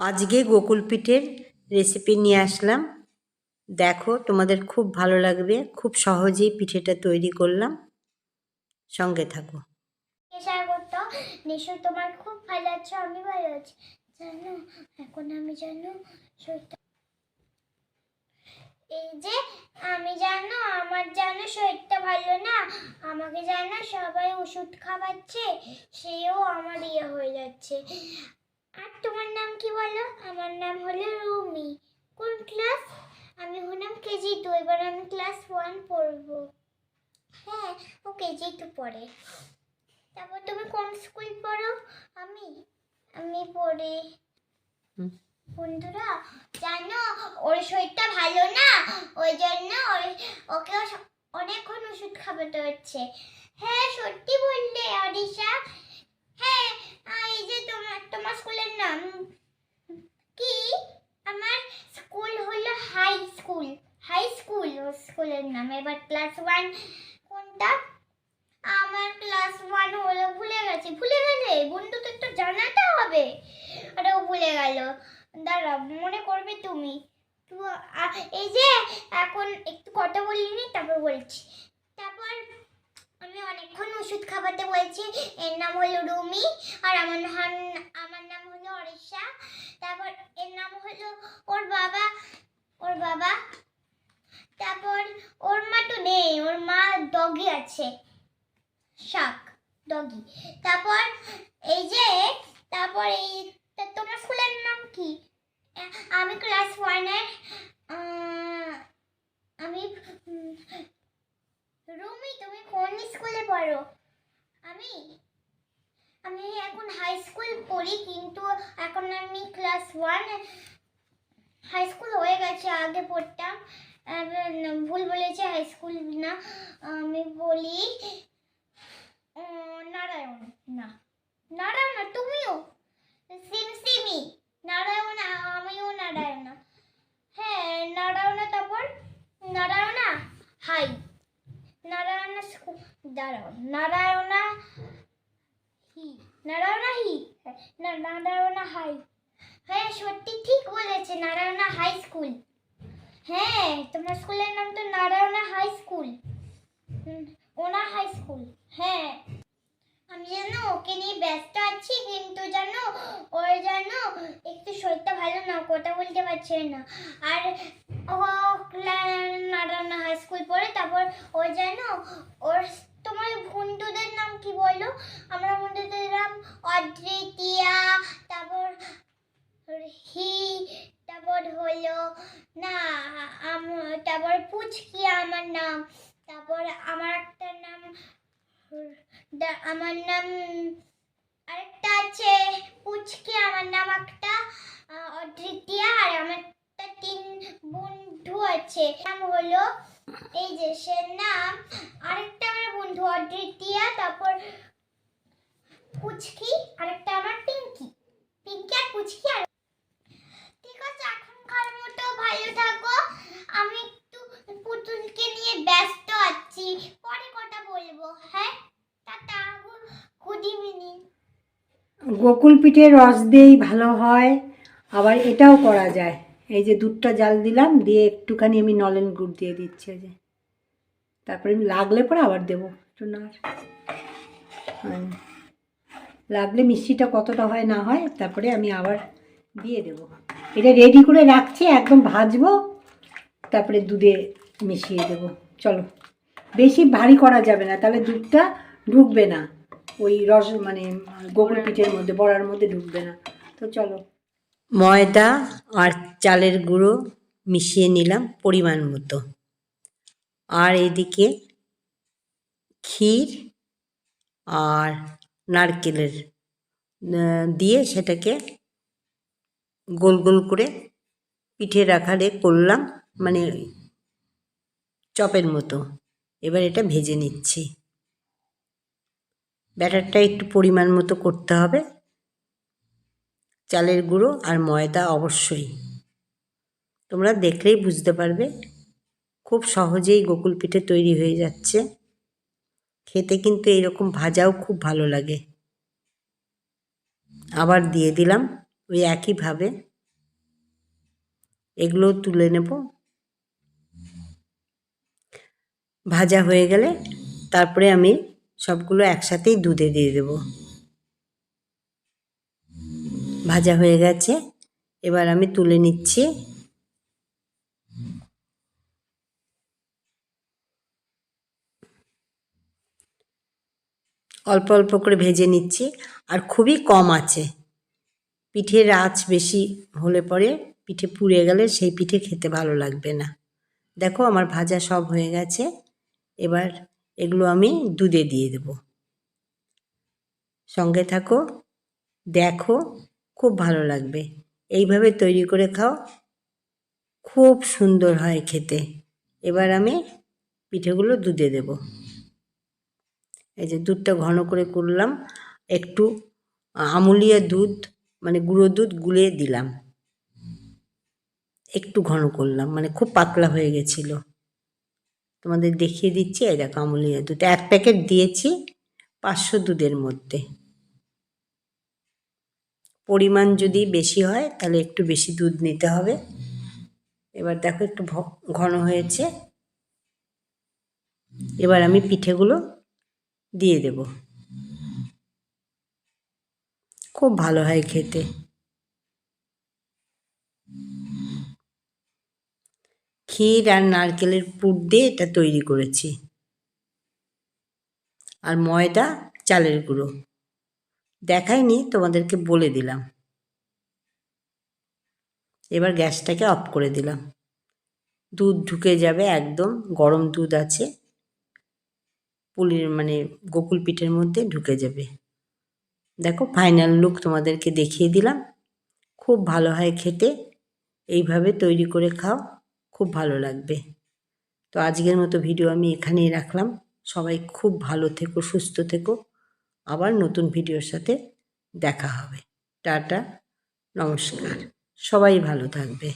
আজকে গোকুল পিঠের রেসিপি নিয়ে আসলাম। দেখো, তোমাদের খুব ভালো লাগবে। খুব সহজেই পিঠেটা তৈরি করলাম। সঙ্গে থাকো। করতো নিশ্চয় তোমার খুব ভালো আছে? আমি ভালো আছি। জানো, এখন আমি জানো এই যে, আমি জানো, আমার জানো শরীরটা ভালো না, আমাকে জানো সবাই ওষুধ খাওয়াচ্ছে, সেও আমার ইয়ে হয়ে যাচ্ছে। আর তোমার নাম কি বলো? আমার নাম হলো রুমি। কোন ক্লাস? আমি হলাম কেজি টু এবার আমি ক্লাস ওয়ান পড়ব। হ্যাঁ ও কেজি টু পড়ে। তারপর তুমি কোন স্কুল পড়ো? আমি আমি পড়ি। বন্ধুরা জানো ওর শরীরটা ভালো না? ওই জন্য ওকে অনেকক্ষণ ওষুধ খাওয়াতে হচ্ছে। হ্যাঁ সত্যি বললে অরিশা হ্যাঁ আহ, এই যে তোমার স্কুলের নাম কি? আমার স্কুল হলো হাই স্কুল হাই স্কুল স্কুলের নাম। এবার ক্লাস ওয়ান কোনটা? আমার ক্লাস ওয়ান হলো ভুলে গেছি। ভুলে গেলে? বন্ধুদের তো একটু জানাতে হবে। আরে, ও ভুলে গেল। দাঁড়া, মনে করবে তুমি। এই যে, এখন একটু কথা বলিনি, তারপর বলছি। আমি অনেকক্ষণ ওষুধ খাওয়াতে বলছি। এর নাম হলো রুমি আর আমার নাম আমার নাম হলো অরিশা। তারপর এর নাম হলো ওর বাবা ওর বাবা। তারপর ওর মা তো নেই, ওর মা ডগি আছে। শাক ডগি তারপর এই যে, তারপর এই তোমার স্কুলের নাম কি? আমি ক্লাস ওয়ানের আমি কোন স্কুলে পড়ো? আমি আমি এখন হাই স্কুল পড়ি, কিন্তু এখন আমি ক্লাস ওয়ান হাই স্কুল হয়ে গেছে, আগে পড়তাম। ভুল বলেছে হাই স্কুল না। আমি বলি নারায়ণ, না। নারায়ণ, তুমিও? সিম সিমি নারায়ণ, আমিও নারায়ণ হ্যাঁ নারায়ণ তারপর নারায়ণ হাই নারায়ণ স্কুল হ্যাঁ, সত্যি ঠিক বলেছে নারায়ণ হাই স্কুল। হ্যাঁ তোমার স্কুলের নাম তো নারায়ণ হাই স্কুল। ওনা হাই স্কুল। হ্যাঁ আমি জানো ওকে নিয়ে ব্যস্ত আছি কিন্তু জানো ওর জানো একটু শরীরটা ভালো না কথা বলতে পারছে না। আর ও নারায়ণ হাই স্কুল পড়ে, তারপর ও জানো ওর তোমার বন্ধুদের নাম কি বলো? আমরা বন্ধুদের নাম অদ্রিতিয়া তারপর হি, তারপর হলো না তারপর পুচকি আমার নাম, তারপর আমার নাম আমার নাম আরেকটা আছে পুচকি আমার নাম একটা আহ, অদ্বিতীয়া আর আমার একটা তিন আছে নাম হলো, এই যে সে নাম, আরেকটা আমার বন্ধু, অদ্বিতীয়া, তারপর পুচকি, আরেকটা আমার পিঙ্কি। পিঙ্কি আর পুচকি আর ঠিক আছে, এখনকার মতো ভালো থাকো। আমি একটু পুতুলকে নিয়ে ব্যস্ত আছি। পরে কথা বলব হ্যাঁ? টাটা গুড ইভিনিং গোকুল পিঠে রস দিয়েই ভালো হয়, আবার এটাও করা যায়। এই যে দুধটা জাল দিলাম, দিয়ে একটুখানি আমি নলেন গুড় দিয়ে দিচ্ছি যে। তারপরে আমি লাগলে পরে আবার দেবো, একটু না লাগলে মিষ্টিটা কতটা হয় না হয়, তারপরে আমি আবার দিয়ে দেবো। এটা রেডি করে রাখছি, একদম ভাজবো, তারপরে দুধে মিশিয়ে দেবো। চলো। বেশি ভারী করা যাবে না, তাহলে দুধটা ঢুকবে না। ওই রস মানে গোকুল পিঠের মধ্যে, বড়ার মধ্যে ঢুকবে না। তো চলো। ময়দা আর চালের গুঁড়ো মিশিয়ে নিলাম পরিমাণ মতো। আর এদিকে ক্ষীর আর নারকেলের দিয়ে সেটাকে গোল গোল করে পিঠের আকারে করলাম মানে চপের মতো। এবার এটা ভেজে নিচ্ছি। ব্যাটারটা একটু পরিমাণ মতো করতে হবে। চালের গুঁড়ো আর ময়দা অবশ্যই। তোমরা দেখলেই বুঝতে পারবে। খুব সহজেই গোকুল পিঠে তৈরি হয়ে যাচ্ছে। খেতে কিন্তু এইরকম ভাজাও খুব ভালো লাগে। আবার দিয়ে দিলাম ওই একইভাবে। এগুলো তুলে নেব। ভাজা হয়ে গেলে তারপরে আমি সবগুলো একসাথেই দুধে দিয়ে দেব। ভাজা হয়ে গেছে। এবার আমি তুলে নিচ্ছি। অল্প অল্প করে ভেজে নিচ্ছি। আর খুবই কম আছে। পিঠের আঁচ বেশি হলে পরে পিঠে পুড়ে গেলে সেই পিঠে খেতে ভালো লাগবে না। দেখো আমার ভাজা সব হয়ে গেছে। এবার এগুলো আমি দুধে দিয়ে দেব। সঙ্গে থাকো, দেখো খুব ভালো লাগবে। এইভাবে তৈরি করে খাও। খুব সুন্দর হয় খেতে। এবার আমি পিঠেগুলো দুধে দেব। এই যে দুধটা ঘন করে করলাম, একটু আমুলিয়া দুধ মানে গুঁড়ো দুধ গুলে দিলাম। একটু ঘন করলাম মানে খুব পাতলা হয়ে গেছিল। তোমাদের দেখিয়ে দিচ্ছি, এই দেখো আমুলিয়া দুধ। এক প্যাকেট দিয়েছি পাঁচশো দুধের মধ্যে। পরিমাণ যদি বেশি হয়, তাহলে একটু বেশি দুধ নিতে হবে। এবার দেখো একটু ঘন হয়েছে। এবার আমি পিঠেগুলো দিয়ে দেব। খুব ভালো হয় খেতে। ক্ষীর আর নারকেলের পুর দিয়ে এটা তৈরি করেছি। আর ময়দা, চালের গুঁড়ো। দেখাইনি তোমাদেরকে বলে দিলাম। এবার গ্যাসটাকে অফ করে দিলাম। দুধ ঢুকে যাবে একদম, গরম দুধ আছে। পুলির মানে গোকুল পিঠের মধ্যে ঢুকে যাবে। দেখো, ফাইনাল লুক তোমাদেরকে দেখিয়ে দিলাম। খুব ভালো হয় খেতে। এইভাবে তৈরি করে খাও, খুব ভালো লাগবে। তো আজকের মতো ভিডিও আমি এখানেই রাখলাম। সবাই খুব ভালো থেকো, সুস্থ থেকো। আবার নতুন ভিডিওর সাথে দেখা হবে। টাটা নমস্কার। সবাই ভালো থাকবে।